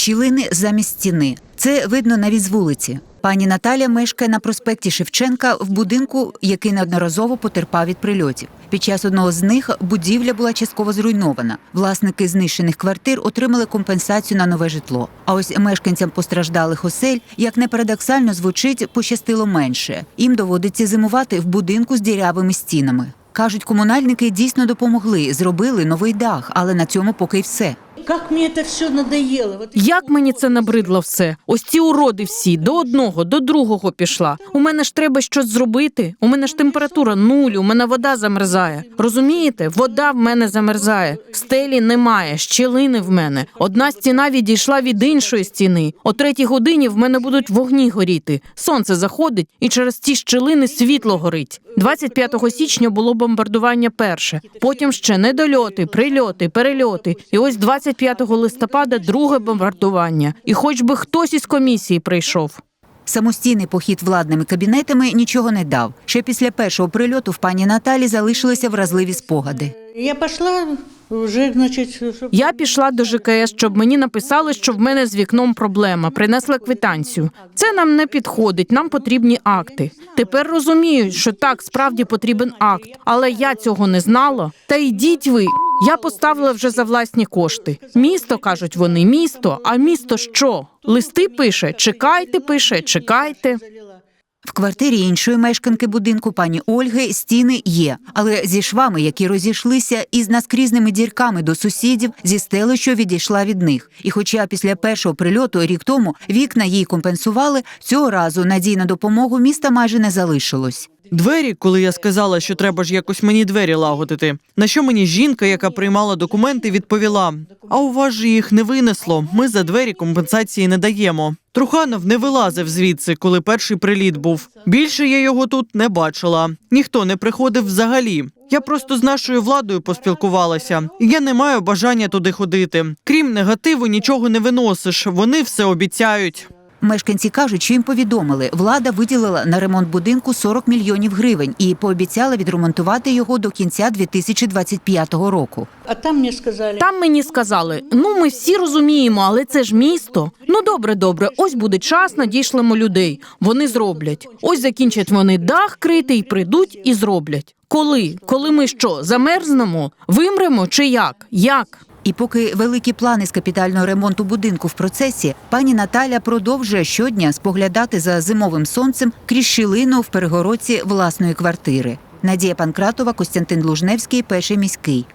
щілини замість стіни. Це видно навіть з вулиці. Пані Наталя мешкає на проспекті Шевченка в будинку, який неодноразово потерпав від прильотів. Під час одного з них будівля була частково зруйнована. Власники знищених квартир отримали компенсацію на нове житло. А ось мешканцям постраждалих осель, як не парадоксально звучить, пощастило менше. Їм доводиться зимувати в будинку з дірявими стінами. Кажуть, комунальники дійсно допомогли, зробили новий дах, але на цьому поки й все. Как мне это все надоело. Вот Як мені це набридло все? Ось ці уроди всі до одного, до другого пішла. У мене ж треба щось зробити. У мене ж температура нуль, у мене вода замерзає. Розумієте? Вода в мене замерзає. Стелі немає, щілини в мене. Одна стіна відійшла від іншої стіни. О третій годині в мене будуть вогні горіти. Сонце заходить, і через ці щілини світло горить. 25 січня було бомбардування перше. Потім ще недольоти, прильоти, перельоти. І ось 25 листопада друге бомбардування. І хоч би хтось із комісії прийшов. Самостійний похід владними кабінетами нічого не дав. Ще після першого прильоту в пані Наталі залишилися вразливі спогади. Я пошла уже, значит, чтоб- Я пішла до ЖКС, щоб мені написали, що в мене з вікном проблема. Принесла квитанцію. Це нам не підходить. Нам потрібні акти. Тепер розумію, що так справді потрібен акт, але я цього не знала. Та йдіть ви. Я поставила вже за власні кошти. Місто кажуть вони, місто. А місто що? Листи пише, чекайте, пише, чекайте. В квартирі іншої мешканки будинку пані Ольги стіни є, але зі швами, які розійшлися, і з наскрізними дірками до сусідів, зі стелею, що відійшла від них. І хоча після першого прильоту рік тому вікна їй компенсували, цього разу надій на допомогу міста майже не залишилось. Двері, коли я сказала, що треба ж якось мені двері лагодити. На що мені жінка, яка приймала документи, відповіла: А у вас же їх не винесло. Ми за двері компенсації не даємо. Труханов не вилазив звідси, коли перший приліт був. Більше я його тут не бачила. Ніхто не приходив взагалі. Я просто з нашою владою поспілкувалася. і Я не маю бажання туди ходити. Крім негативу, нічого не виносиш. Вони все обіцяють. Мешканці кажуть, що їм повідомили, влада виділила на ремонт будинку 40 мільйонів гривень і пообіцяла відремонтувати його до кінця 2025 року. А там мне сказали, Там мені сказали: ну ми всі розуміємо, але це ж місто. Ну добре, добре, ось буде час, надішлемо людей. Вони зроблять. Ось закінчать вони дах крити і прийдуть і зроблять. Коли? Коли ми що, замерзнемо? Вимремо чи як? Як? І поки великі плани з капітального ремонту будинку в процесі, пані Наталя продовжує щодня споглядати за зимовим сонцем крізь щілину в перегородці власної квартири. Надія Панкратова, Костянтин Лужневський, перший міський.